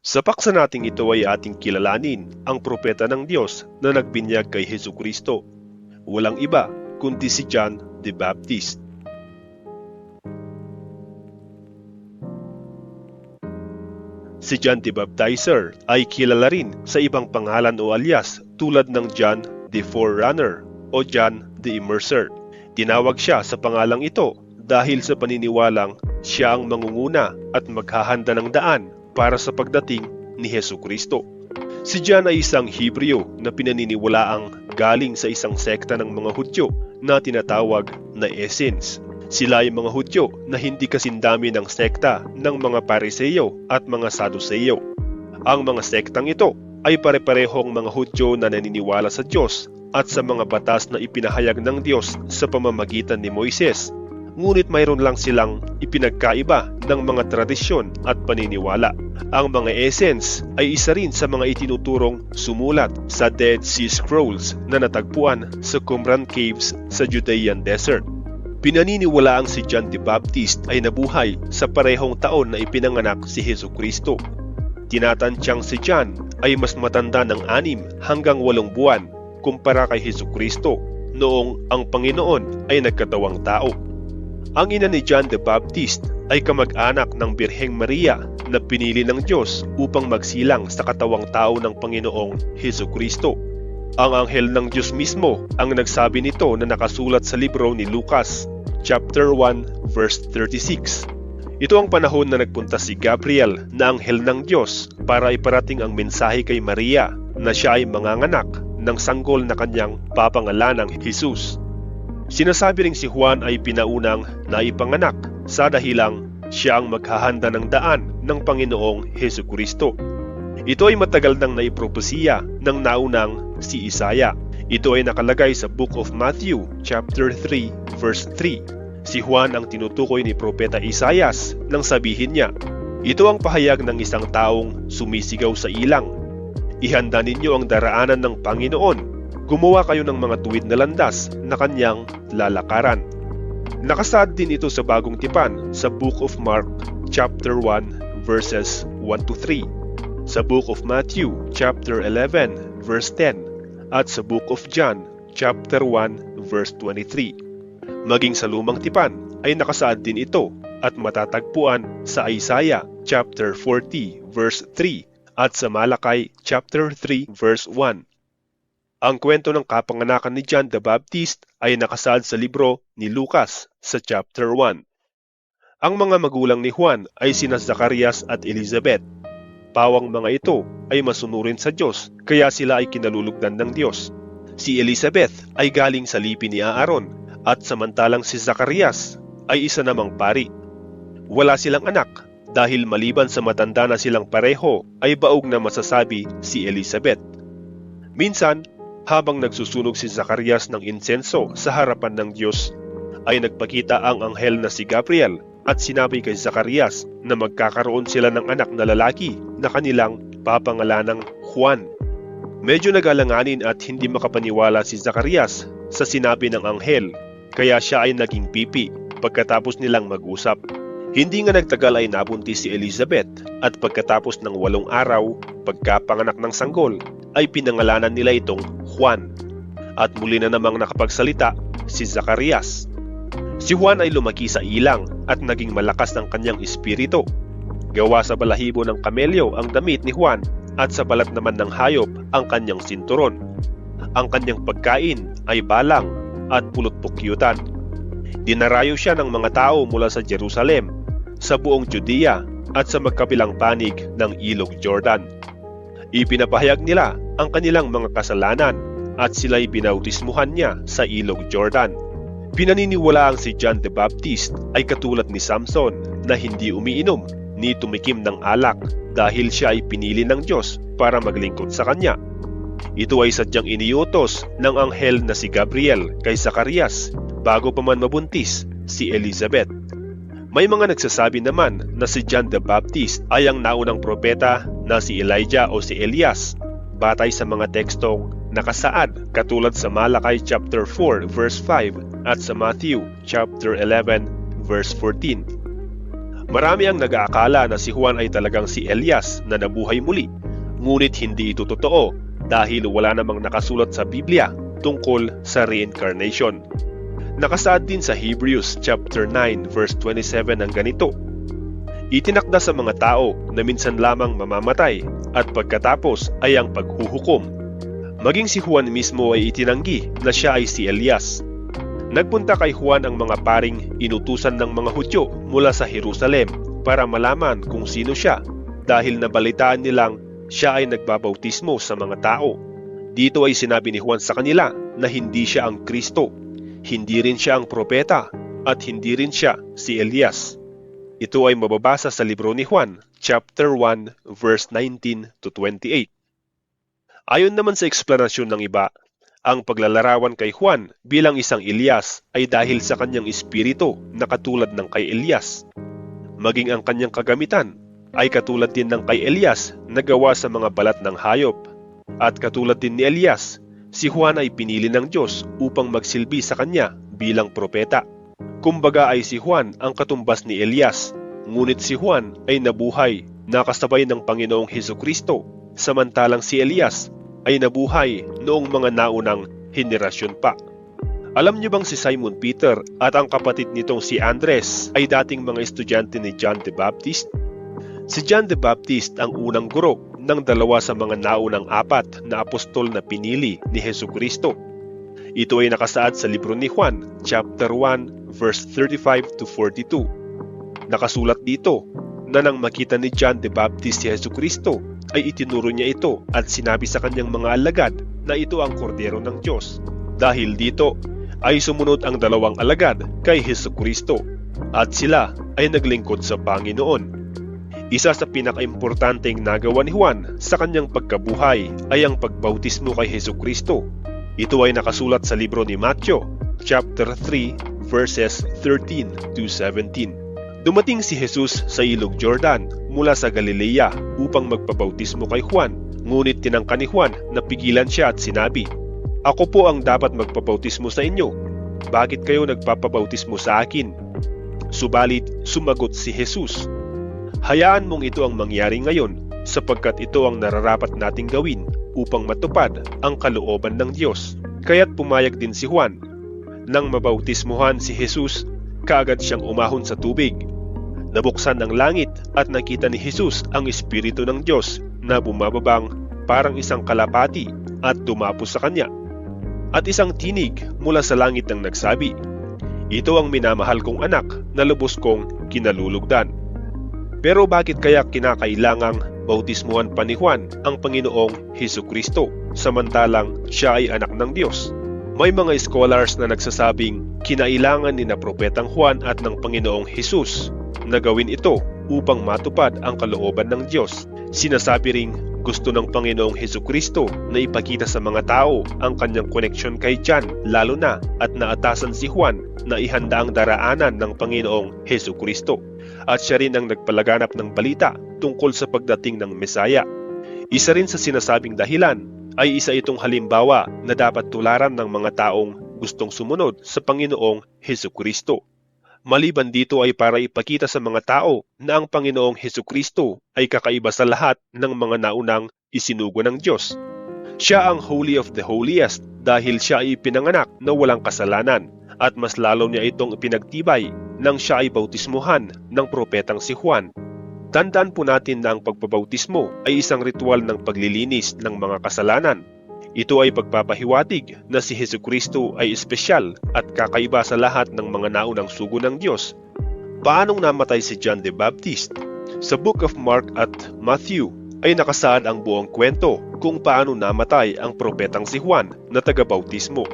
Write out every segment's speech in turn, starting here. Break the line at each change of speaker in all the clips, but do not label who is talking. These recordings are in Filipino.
Sa paksa nating ito ay ating kilalanin ang propeta ng Diyos na nagbinyag kay Hesu Kristo. Walang iba kundi si John the Baptist. Si John the Baptizer ay kilala rin sa ibang pangalan o alias tulad ng John the Forerunner o John the Immerser. Tinawag siya sa pangalang ito dahil sa paniniwalang siya ang mangunguna at maghahanda ng daan para sa pagdating ni Heso Kristo. Si John ay isang Hebreo na pinaniniwalaang galing sa isang sekta ng mga Hudyo na tinatawag na Essenes. Sila ay mga Hudyo na hindi kasindami ng sekta ng mga Pariseyo at mga Saduseyo. Ang mga sektang ito ay pare-parehong mga Hudyo na naniniwala sa Diyos at sa mga batas na ipinahayag ng Diyos sa pamamagitan ni Moises. Ngunit mayroon lang silang ipinagkaiba ng mga tradisyon at paniniwala. Ang mga essence ay isa rin sa mga itinuturong sumulat sa Dead Sea Scrolls na natagpuan sa Qumran Caves sa Judean Desert. Pinaniniwalaang si John the Baptist ay nabuhay sa parehong taon na ipinanganak si Heso Kristo. Tinatansyang si John ay mas matanda ng anim hanggang walong buwan kumpara kay Heso Kristo noong ang Panginoon ay nagkatawang tao. Ang ina ni John the Baptist ay kamag-anak ng Birheng Maria na pinili ng Diyos upang magsilang sa katawang tao ng Panginoong Heso Kristo. Ang anghel ng Diyos mismo ang nagsabi nito na nakasulat sa libro ni Lucas, chapter 1, verse 36. Ito ang panahon na nagpunta si Gabriel na anghel ng Diyos para iparating ang mensahe kay Maria na siya ay manganganak ng sanggol na kanyang papangalanang Jesus. Sinasabi ring si Juan ay pinaunang naipanganak sa dahilang siya ang maghahanda ng daan ng Panginoong Heso Kristo. Ito ay matagal nang naipropesiya ng naunang si Isaya. Ito ay nakalagay sa Book of Matthew chapter 3 verse 3. Si Juan ang tinutukoy ni Propeta Isayas nang sabihin niya, Ito ang pahayag ng isang taong sumisigaw sa ilang. Ihanda ninyo ang daraanan ng Panginoon gumawa kayo ng mga tuwid na landas na kanyang lalakaran. Nakasaad din ito sa bagong tipan sa Book of Mark chapter 1 verses 1 to 3, sa Book of Matthew chapter 11 verse 10, at sa Book of John chapter 1 verse 23. Maging sa lumang tipan ay nakasaad din ito at matatagpuan sa Isaiah chapter 40 verse 3 at sa Malakay chapter 3 verse 1 ang kwento ng kapanganakan ni John the Baptist ay nakasaad sa libro ni Lucas sa chapter 1. Ang mga magulang ni Juan ay sina Zacarias at Elizabeth. Pawang mga ito ay masunurin sa Diyos kaya sila ay kinalulugdan ng Diyos. Si Elizabeth ay galing sa lipi ni Aaron at samantalang si Zacarias ay isa namang pari. Wala silang anak dahil maliban sa matanda na silang pareho ay baog na masasabi si Elizabeth. Minsan habang nagsusunog si Zacarias ng insenso sa harapan ng Diyos, ay nagpakita ang anghel na si Gabriel at sinabi kay Zacarias na magkakaroon sila ng anak na lalaki na kanilang papangalanang Juan. Medyo nagalanganin at hindi makapaniwala si Zacarias sa sinabi ng anghel kaya siya ay naging pipi pagkatapos nilang mag-usap. Hindi nga nagtagal ay nabuntis si Elizabeth at pagkatapos ng walong araw, pagkapanganak ng sanggol, ay pinangalanan nila itong Juan. At muli na namang nakapagsalita si Zacarias. Si Juan ay lumaki sa ilang at naging malakas ang kanyang espiritu. Gawa sa balahibo ng kamelyo ang damit ni Juan at sa balat naman ng hayop ang kanyang sinturon. Ang kanyang pagkain ay balang at pulot-pukyutan. Dinarayo siya ng mga tao mula sa Jerusalem, sa buong Judea at sa magkabilang panig ng Ilog Jordan. Ipinapahayag nila ang kanilang mga kasalanan at sila'y binautismuhan niya sa ilog Jordan. Pinaniniwalaang si John the Baptist ay katulad ni Samson na hindi umiinom ni tumikim ng alak dahil siya ay pinili ng Diyos para maglingkod sa kanya. Ito ay sadyang iniutos ng anghel na si Gabriel kay Zacarias bago pa man mabuntis si Elizabeth. May mga nagsasabi naman na si John the Baptist ay ang naunang propeta na si Elijah o si Elias batay sa mga tekstong nakasaad katulad sa Malakay chapter 4 verse 5 at sa Matthew chapter 11 verse 14. Marami ang nag-aakala na si Juan ay talagang si Elias na nabuhay muli, ngunit hindi ito totoo dahil wala namang nakasulat sa Biblia tungkol sa reincarnation. Nakasaad din sa Hebrews chapter 9 verse 27 ng ganito, Itinakda sa mga tao na minsan lamang mamamatay at pagkatapos ay ang paghuhukom. Maging si Juan mismo ay itinanggi na siya ay si Elias. Nagpunta kay Juan ang mga paring inutusan ng mga Hudyo mula sa Jerusalem para malaman kung sino siya dahil nabalitaan nilang siya ay nagbabautismo sa mga tao. Dito ay sinabi ni Juan sa kanila na hindi siya ang Kristo, hindi rin siya ang propeta, at hindi rin siya si Elias. Ito ay mababasa sa libro ni Juan, chapter 1, verse 19 to 28. Ayon naman sa eksplanasyon ng iba, ang paglalarawan kay Juan bilang isang Elias ay dahil sa kanyang espiritu na katulad ng kay Elias. Maging ang kanyang kagamitan ay katulad din ng kay Elias na gawa sa mga balat ng hayop. At katulad din ni Elias, si Juan ay pinili ng Diyos upang magsilbi sa kanya bilang propeta. Kumbaga ay si Juan ang katumbas ni Elias, ngunit si Juan ay nabuhay nakasabay ng Panginoong Heso Kristo, samantalang si Elias ay nabuhay noong mga naunang henerasyon pa. Alam niyo bang si Simon Peter at ang kapatid nitong si Andres ay dating mga estudyante ni John the Baptist? Si John the Baptist ang unang guro ng dalawa sa mga naunang apat na apostol na pinili ni Heso Kristo. Ito ay nakasaad sa libro ni Juan, chapter 1, verse 35 to 42. Nakasulat dito na nang makita ni John the Baptist si Heso Kristo ay itinuro niya ito at sinabi sa kanyang mga alagad na ito ang kordero ng Diyos. Dahil dito ay sumunod ang dalawang alagad kay Heso Kristo at sila ay naglingkod sa Panginoon. Isa sa pinakaimportanteng nagawa ni Juan sa kanyang pagkabuhay ay ang pagbautismo kay Heso Kristo. Ito ay nakasulat sa libro ni Matthew, chapter 3, verses 13 to 17. Dumating si Jesus sa ilog Jordan mula sa Galilea upang magpabautismo kay Juan, ngunit tinangka ni Juan na pigilan siya at sinabi, Ako po ang dapat magpabautismo sa inyo. Bakit kayo nagpapabautismo sa akin? Subalit sumagot si Jesus, Hayaan mong ito ang mangyari ngayon sapagkat ito ang nararapat nating gawin upang matupad ang kalooban ng Diyos. Kaya't pumayag din si Juan. Nang mabautismuhan si Jesus, kaagad siyang umahon sa tubig. Nabuksan ang langit at nakita ni Jesus ang Espiritu ng Diyos na bumababang parang isang kalapati at dumapos sa kanya. At isang tinig mula sa langit ang nagsabi, Ito ang minamahal kong anak na lubos kong kinalulugdan. Pero bakit kaya kinakailangang bautismuhan pa ni Juan ang Panginoong Heso Kristo samantalang siya ay anak ng Diyos? May mga scholars na nagsasabing kinailangan ni na Propetang Juan at ng Panginoong Hesus na gawin ito upang matupad ang kalooban ng Diyos. Sinasabi ring gusto ng Panginoong Heso Kristo na ipakita sa mga tao ang kanyang koneksyon kay John lalo na at naatasan si Juan na ihanda ang daraanan ng Panginoong Heso Kristo at siya rin ang nagpalaganap ng balita tungkol sa pagdating ng Mesaya. Isa rin sa sinasabing dahilan ay isa itong halimbawa na dapat tularan ng mga taong gustong sumunod sa Panginoong Heso Kristo. Maliban dito ay para ipakita sa mga tao na ang Panginoong Heso Kristo ay kakaiba sa lahat ng mga naunang isinugo ng Diyos. Siya ang Holy of the Holiest dahil siya ay pinanganak na walang kasalanan at mas lalo niya itong pinagtibay nang siya ay bautismuhan ng propetang si Juan. Tandaan po natin na ang pagbabautismo ay isang ritual ng paglilinis ng mga kasalanan. Ito ay pagpapahiwatig na si Heso Kristo ay espesyal at kakaiba sa lahat ng mga naunang sugo ng Diyos. Paanong namatay si John the Baptist? Sa Book of Mark at Matthew ay nakasaad ang buong kwento kung paano namatay ang propetang si Juan na taga-bautismo.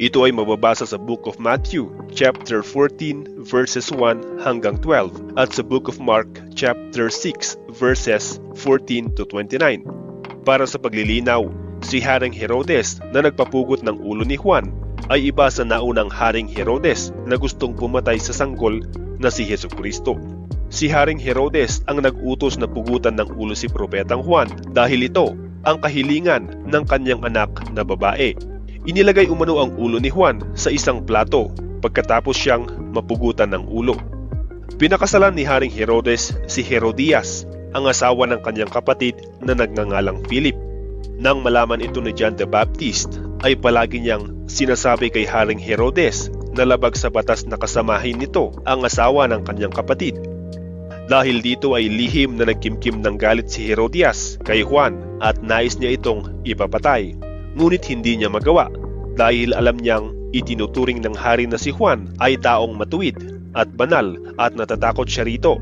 Ito ay mababasa sa Book of Matthew, chapter 14, verses 1 hanggang 12, at sa Book of Mark, chapter 6, verses 14 to 29. Para sa paglilinaw, si Haring Herodes na nagpapugot ng ulo ni Juan ay iba sa naunang Haring Herodes na gustong pumatay sa sanggol na si Heso Kristo. Si Haring Herodes ang nag-utos na pugutan ng ulo si Propetang Juan dahil ito ang kahilingan ng kanyang anak na babae Inilagay umano ang ulo ni Juan sa isang plato pagkatapos siyang mapugutan ng ulo. Pinakasalan ni Haring Herodes si Herodias, ang asawa ng kanyang kapatid na nagngangalang Philip. Nang malaman ito ni John the Baptist, ay palagi niyang sinasabi kay Haring Herodes na labag sa batas na kasamahin nito ang asawa ng kanyang kapatid. Dahil dito ay lihim na nagkimkim ng galit si Herodias kay Juan at nais niya itong ipapatay. Ngunit hindi niya magawa dahil alam niyang itinuturing ng hari na si Juan ay taong matuwid at banal at natatakot siya rito.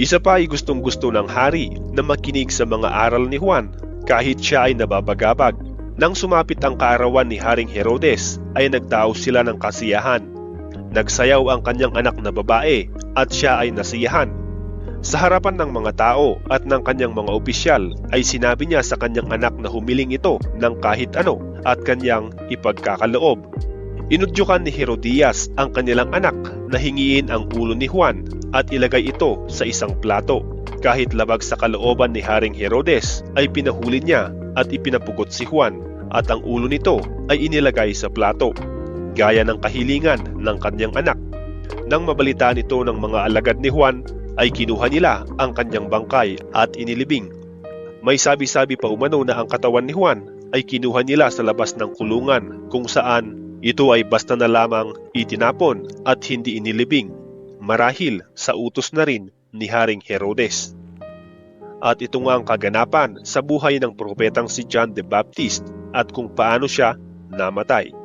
Isa pa ay gustong gusto ng hari na makinig sa mga aral ni Juan kahit siya ay nababagabag. Nang sumapit ang kaarawan ni Haring Herodes ay nagdaos sila ng kasiyahan. Nagsayaw ang kanyang anak na babae at siya ay nasiyahan. Sa harapan ng mga tao at ng kanyang mga opisyal ay sinabi niya sa kanyang anak na humiling ito ng kahit ano at kanyang ipagkakaloob. Inudyukan ni Herodias ang kanilang anak na hingiin ang ulo ni Juan at ilagay ito sa isang plato. Kahit labag sa kalooban ni Haring Herodes ay pinahuli niya at ipinapugot si Juan at ang ulo nito ay inilagay sa plato, gaya ng kahilingan ng kanyang anak. Nang mabalitaan ito ng mga alagad ni Juan ay kinuha nila ang kanyang bangkay at inilibing. May sabi-sabi pa umano na ang katawan ni Juan ay kinuha nila sa labas ng kulungan kung saan ito ay basta na lamang itinapon at hindi inilibing marahil sa utos na rin ni Haring Herodes. At ito nga ang kaganapan sa buhay ng propetang si John the Baptist at kung paano siya namatay.